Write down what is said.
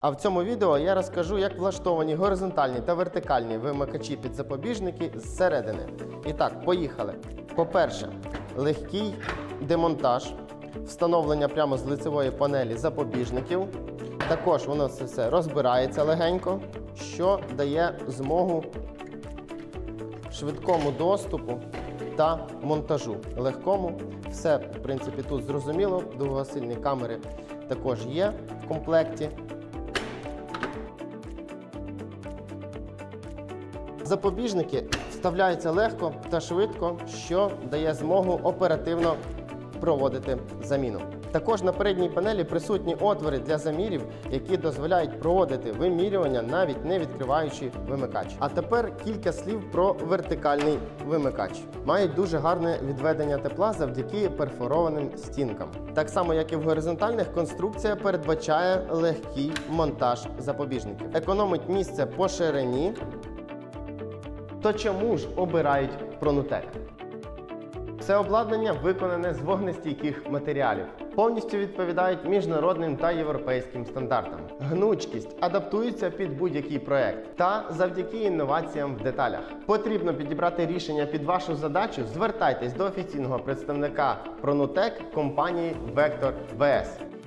А в цьому відео я розкажу, як влаштовані горизонтальні та вертикальні вимикачі під запобіжники зсередини. І так, поїхали. По-перше, легкий демонтаж, встановлення прямо з лицевої панелі запобіжників. Також воно це все розбирається легенько, що дає змогу швидкому доступу та монтажу. Легкому. Все, в принципі, тут зрозуміло. Довгосильні камери також є в комплекті. Запобіжники вставляються легко та швидко, що дає змогу оперативно проводити заміну. Також на передній панелі присутні отвори для замірів, які дозволяють проводити вимірювання, навіть не відкриваючи вимикач. А тепер кілька слів про вертикальний вимикач. Мають дуже гарне відведення тепла завдяки перфорованим стінкам. Так само, як і в горизонтальних, конструкція передбачає легкий монтаж запобіжників. Економить місце по ширині, то чому ж обирають Пронутек? Це обладнання виконане з вогнестійких матеріалів, повністю відповідають міжнародним та європейським стандартам. Гнучкість адаптується під будь-який проект та завдяки інноваціям в деталях. Потрібно підібрати рішення під вашу задачу. Звертайтесь до офіційного представника Пронутек компанії Vector VS.